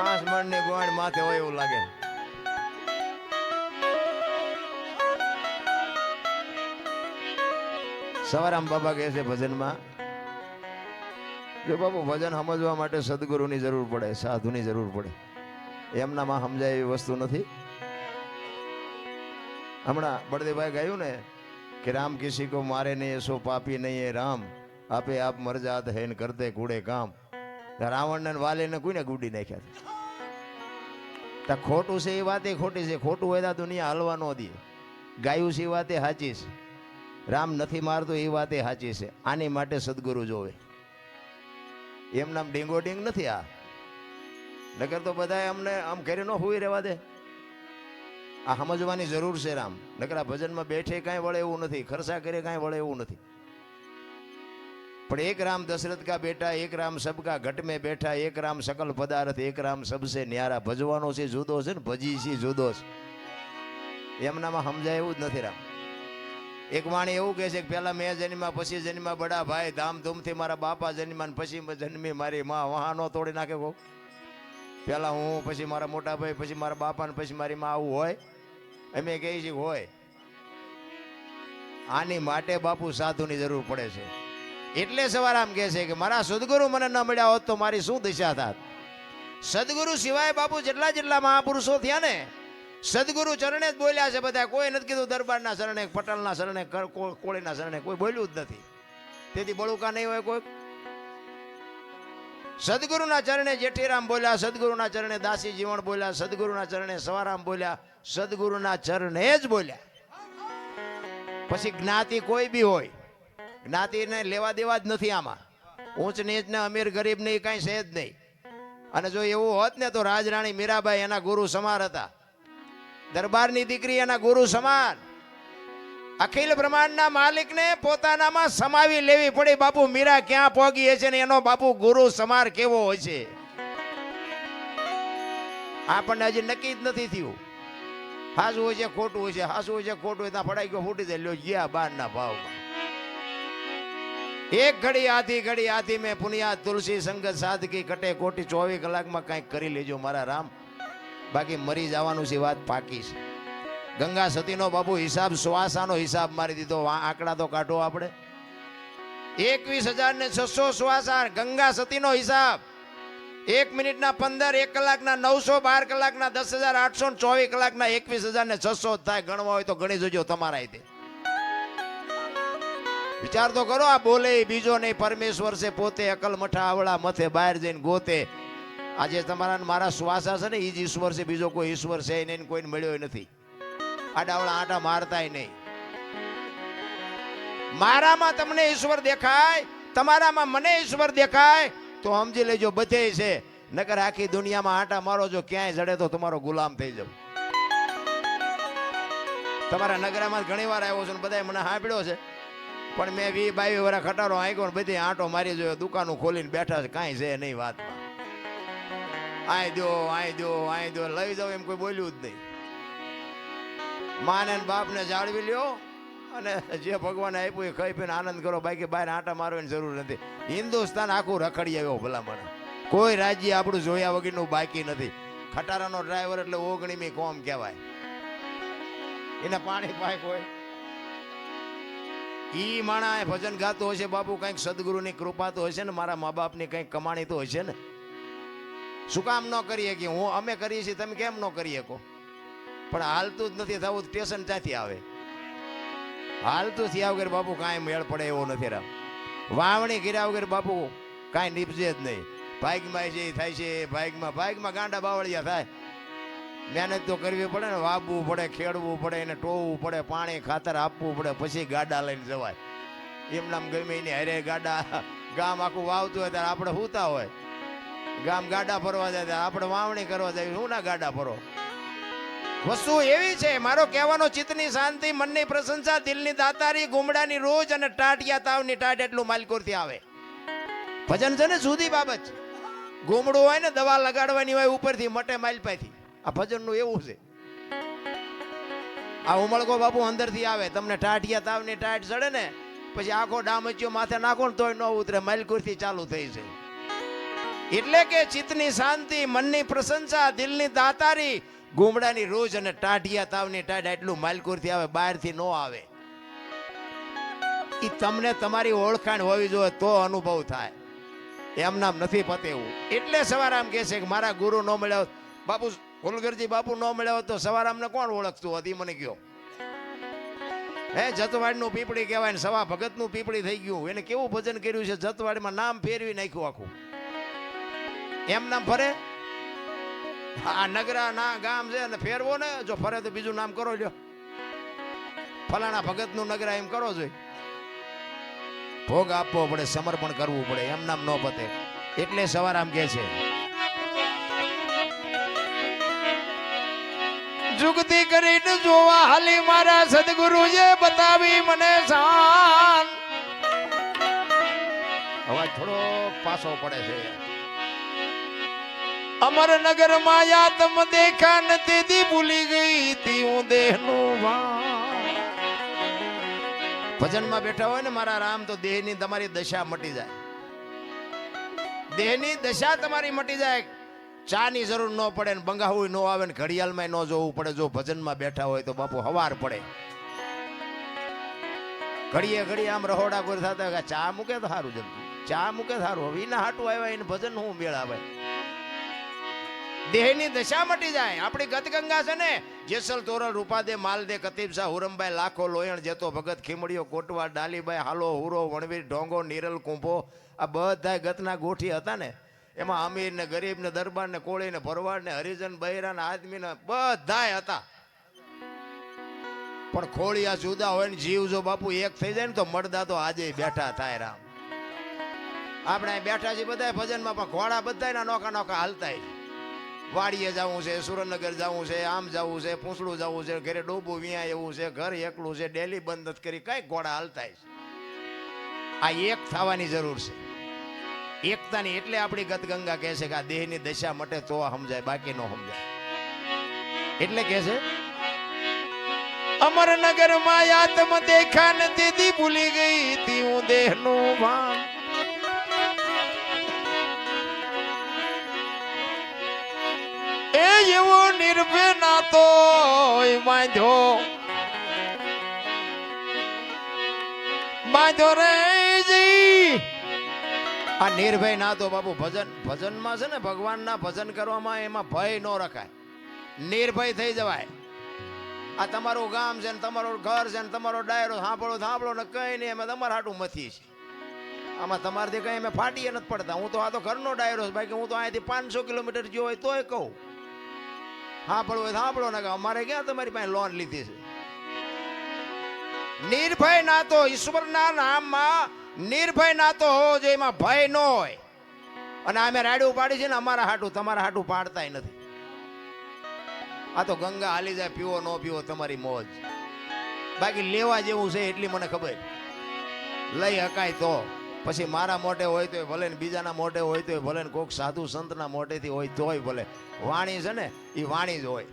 પાંચ મણની ગોળ માથે હોય એવું લાગે. સવારામ બાબા કહે છે ભજનમાં, જો બાપુ, ભજન સમજવા માટે સદગુરુની જરૂર પડે, સાધુની જરૂર પડે. એમનામાં સમજાય એવી વસ્તુ નથી. હમણાં બળદેવભાઈ ગાયું ને કે રામ કિસી કો મારે નહીં, સો પાપી નહીં રામ. આપે આપ મરજાત હૈન કરતે કૂડે કામ. રાવણને વાલીને કોઈને ગુડી નાખ્યા તા ખોટું છે એ વાતે ખોટી છે. ખોટું હોય તો દુનિયા હલવા ન દે. ગાયું છે એ વાતે સાચી છે. રામ નથી મારતો એ વાતે સાચી છે. આની માટે સદગુરુ જોવે. એમ નામ ડીંગો ડીંગ નથી આ. નગર તો બધા અમને આમ કરી ન હુઈ રહેવા દે. આ સમજવાની જરૂર છે રામ. નકરા ભજનમાં બેઠે કાંઈ વળે એવું નથી. ખર્ચા કરે કાંઈ વળે એવું નથી. પણ એક રામ દશરથ કા બેટા, એક રામ સબકા ઘટ મેં બેઠા, એક રામ સકલ પદાર્થ, એક રામ સબસે ન્યારા. ભજવાનો છે, જુદો છે ને ભજી છે, જુદો છે. એમનામાં સમજાય એવું જ નથી રામ. એક વાણી એવું કહે છે કે પહેલાં મેં જન્મ્યા, પછી જન્મ્યા બડા ભાઈ, ધામધૂમથી મારા બાપા જન્મ્યા પછી જન્મી મારી માં. વહાનો તોડી નાખે કોક. પહેલાં હું, પછી મારા મોટા ભાઈ, પછી મારા બાપાને પછી મારી માં આવું હોય. અમે કહીએ છીએ હોય. આની માટે બાપુ સાધુની જરૂર પડે છે. એટલે સવારામ કહે છે કે મારા સદગુરુ મને ન મળ્યા હોત તો મારી શું દિશા થાત? સદગુરુ સિવાય બાપુ જેટલા જેટલા મહાપુરુષો થયા ને, સદગુરુ ચરણે જ બોલ્યા છે બધા, કોઈ નથી કીધું દરબારના શરણે, પટલના શરણે કોળીના શરણે, કોઈ બોલ્યું જ નથી. તેથી બળુકા નહીં હોય કોઈ સદગુરુના ચરણે જેઠીરામ બોલ્યા, સદગુરુના ચરણે દાસી જીવણ બોલ્યા, સદગુરુના ચરણે સવારામ બોલ્યા, સદગુરુના ચરણે જ બોલ્યા. પછી જ્ઞાતિ કોઈ બી હોય જ્ઞાતિને લેવા દેવા જ નથી આમાં. ઊંચ નીચ ને અમીર ગરીબ ને કાંઈ છે જ નહીં. અને જો એવું હોત ને તો રાજરાણી મીરાબાઈ એના ગુરુ સમાર હતા. દરબારની દીકરી એના ગુરુ સમાન. અખિલ બ્રહ્માંડના માલિકને પોતાનામાં સમાવી લેવી પડી. બાપુ મીરા ક્યાં પોગી છે ને એનો બાપુ ગુરુ સમાર કેવો હોય છે? આપણને હજી નક્કી જ નથી થયું. હાસું હોય છે ખોટું હોય છે હાસું હોય છે ખોટું હોય ત્યાં ફડાઈ ગયો ફૂટી જાય. લ્યો, ગયા બારના ભાવમાં. એક ઘડી આધી ઘડી આધી મેં પુનિયા તુલસી સંગત સાદગી કટે કોટી ચોવીસ કલાકમાં કંઈક કરી લેજો મારા રામ. બાકી મરી જવાનું છે વાત પાકી છે. ગંગા સતીનો બાબુ હિસાબ શ્વાસાનો હિસાબ મારી દીધો. આંકડા તો કાઢો આપણે. એકવીસ હજાર ને છસો શ્વાસા ગંગા સતીનો હિસાબ. એક મિનિટના પંદર, એક કલાકના નવસો બાર કલાકના દસ હજાર આઠસો ચોવીસ કલાકના એકવીસ હજાર ને છસો થાય. ગણવા હોય તો ગણી જોજો તમારા રીતે વિચાર તો કરો, આ બોલે બીજો નહીં, પરમેશ્વર છે પોતે અકલ મઠા આવડા મથે બહાર જઈને ગોતે. આજે તમારા મારા શ્વાસા છે ને એ જ ઈશ્વર છે, બીજો કોઈ ઈશ્વર છે નહીં કોઈને મળ્યો નથી. આડાવડા આટા મારતાય નહીં. મારામાં તમને ઈશ્વર દેખાય, તમારામાં મને ઈશ્વર દેખાય, તો સમજી લેજો બધે છે. નકર આખી દુનિયામાં આટા મારો, જો ક્યાંય જડે તો તમારો ગુલામ થઈ જાવ. તમારા નગરામાં ઘણી વાર આવ્યો છે ને બધાએ મને સાંભળ્યો છે. પણ મેં વી બાવી વરા ખટારો આંક્યો ને બધી આંટો મારી જોયો, દુકાનો ખોલીને બેઠા છે, કાંઈ છે નહીં વાતમાં. આય દો આય દો આય દો લઈ જાઓ એમ કોઈ બોલ્યું જ નહીં. માને બાપને જાળવી લ્યો અને જે ભગવાને આપ્યું એ ખાઈ પીને આનંદ કરો, બાકી બહાર આંટા મારવાની જરૂર નથી. હિન્દુસ્તાન આખું રખડી આવ્યો ભલા મને કોઈ રાજ્ય આપણું જોયા વગરનું બાકી નથી. ખટારાનો ડ્રાઈવર એટલે ઓગણીમી કોમ કહેવાય. એને પાણી પાક હોય. ઈ માણા ભજન ગાતો હશે બાપુ કંઈક સદગુરુની કૃપા તો હશે ને, મારા મા બાપની કંઈક કમાણી તો હશે ને. શું કામ ન કરીએ કે હું અમે કરીએ છીએ, તમે કેમ ન કરી શકો? પણ હાલતું જ નથી થવું સ્ટેશન ત્યાંથી આવે? હાલતું થયા વગર બાપુ કાંઈ મેળ પડે એવો નથી રામ. વાવણી કર્યા વગર બાપુ કાંઈ નીપજે જ નહીં. ભાગમાં જે થાય છે ભાગમાં ભાગમાં ગાંડા બાવળિયા થાય. મહેનત તો કરવી પડે ને, વાવવું પડે, ખેડવું પડે એને ટોવું પડે, પાણી ખાતર આપવું પડે, પછી ગાડા લઈને જવાય. એમ નામ ગમે એની અરે ગાડા, ગામ આખું વાવતું હોય ત્યારે આપણે હુતા હોય. ગામ ગાડા ફરવા જાય ત્યારે આપણે વાવણી કરવા જાય. શું ના ગાડા ફરો વસ્તુ એવી છે, મારો કહેવાનો ચિત્તની શાંતિ, મનની પ્રશંસા, દિલની દાતારી, ગુમડાની રોજ અને ટાટિયા તાવની ટાટ એટલું માલકોરથી આવે. ભજન છે ને જુદી બાબત. છે ગુમડું હોય ને દવા લગાડવાની હોય ઉપરથી, મટે માલપાથી આ ભજનનું એવું છે. આ ઉમળકો બાપુ અંદરથી આવે, તમને ટાટિયા તાવની ટાઢ ચડે ને, પછી આખો ડામચ્યો માથે નાખો ને તોય ન ઉતરે, માલકુરથી ચાલુ થઈ છે એટલે કે ચિત્તની શાંતિ, મનની પ્રશંસા, દિલની દાતારી, ગુમડાની રોજ અને ટાઢિયા તાવની ટાઢ એટલું માલકુરથી આવે, બહારથી ન આવે. એ તમને તમારી ઓળખાણ હોવી જોઈએ તો અનુભવ થાય. એમ નામ નથી પતેવું એટલે સવારામ કહે છે કે મારા ગુરુ ન મળ્યા બાપુ ફુલગરજી બાપુ ન મળ્યા તો સવારામને કોણ ઓળખતું હતી? મને કયો. હે, જતવાડનું પીપળી કહેવાય ને સવા ભગતનું પીપળી થઈ ગયું. એને કેવું ભજન કર્યું છે? જતવાડમાં નામ ફેરવી નાખ્યું આખું. એમ નામ ફરે? આ નગરા, ના, ગામ છે અને ફેરવો ને, જો ફરે તો બીજું નામ કરો લ્યો. ફલાણા ભગતનું નગરા એમ કરો જોઈએ ભોગ આપવો પડે, સમર્પણ કરવું પડે, એમ નામ ન પતે. એટલે સવાર આમ કે છે. જુગતી કરીને જોવા હાલી મારા સદગુરુએ બતાવી મને શાન. અવાજ થોડો પાછો પડે છે. અમરનગર માયા તમ દેખા નથી દી ભૂલી ગઈ તી હું દેહનું ભજન ભજનમાં બેઠા હોય ને મારા રામ તો દેહની તમારી દશા મટી જાય. દેહની દશા તમારી મટી જાય. ચાની જરૂર ન પડે ને બંગાવું ન આવે ને ઘડિયાળમાં ન જોવું પડે. જો ભજનમાં બેઠા હોય તો બાપુ હવાર પડે. ઘડીએ ઘડીએ આમ રહોડા કોઈ થતા ચા મૂકે તો સારું જમ ચા મૂકે સારું હવે એના હાટું આવ્યા એને ભજન હું મેળાવે? દેહની દશા મટી જાય. આપણી ગતગંગા છે ને, જેસલ તોરલ, રૂપાદે, માલદે, કતીબ હુરમભાઈ, લાખો, લોયણ, જેતો, ભગત, ખીમડીઓ કોટવા ડાલીભાઈ હાલો, હુરો, વણવીર, ઢોંગો, નીરલ, કુંભો, આ બધા ગતના ગોઠી હતા ને એમાં અમીર ને ગરીબ ને દરબાર ને કોળી ને ભરવાડ ને હરિજન બૈરા ને આદમી ને બધાય હતા. પણ ખોળિયા જુદા હોય ને જીવ જો બાપુ એક થઈ જાય ને તો મળદા તો આજે બેઠા થાય રામ. આપણે બેઠા છીએ બધા ભજનમાં, પણ ઘોડા બધા નોખા નોખા હાલતા છે. વાડીએ જવું છે, સુરેન્દ્રનગર જવું છે, આમ જવું છે, પૂંછડું જવું છે, ઘરે ડોબું વિયા એવું છે, ઘર એકલું છે, ડેલી બંધ કરી કઈ ઘોડા હાલતા છે. આ એક થવાની જરૂર છે. એકતાની એટલે આપણી ગતગંગા કહે છે કે આ દેહની દશા મટે તો સમજાય, બાકી નો સમજાય. એટલે કહે છે, અમરનગરમાં યાતમ દેખા નથી દી ભૂલી ગઈ તી હું દેહનું ભાન એ એવો નિર્ભય ના તો બાંધ્યો. બાંધ્યો રે જી આ નિર્ભય ના તો બાપુ, ભજન, ભજનમાં છે ને ભગવાનના ભજન કરવામાં એમાં ભય ન રખાય. નિર્ભય થઈ જવાય. આ તમારું ગામ છે ને તમારું ઘર છે ને તમારો ડાયરો, સાંભળો સાંભળો ને કઈ નહીં, એમાં તમારા હાટું મથી છે. આમાં તમારાથી કઈ અમે ફાટીએ નથી પડતા. હું તો આ તો ઘરનો ડાયરો છે, બાકી હું તો અહીંયાથી પાંચસો કિલોમીટર ગયો હોય તોય કહું. સાંભળો હોય સાંભળો ને અમારે ક્યાં તમારી પાસે લોન લીધી છે? નિર્ભય ના તો ઈશ્વરના નામમાં નિર્ભય ના તો હોવો જોઈએ, એમાં ભય ન હોય. અને અમે રાડ્યું પાડી છે ને, અમારા હાટું, તમારા હાટું પાડતાય નથી. આ તો ગંગા હાલી જાય, પીવો ન પીવો, તમારી મોજ. બાકી લેવા જેવું છે એટલી મને ખબર. લઈ હકાય તો. પછી મારા મોઢે હોય તોય ભલે ને બીજાના મોઢે હોય તોય ભલે ને કોઈક સાધુ સંતના મોઢેથી હોય તોય ભલે. વાણી છે ને એ વાણી જ હોય.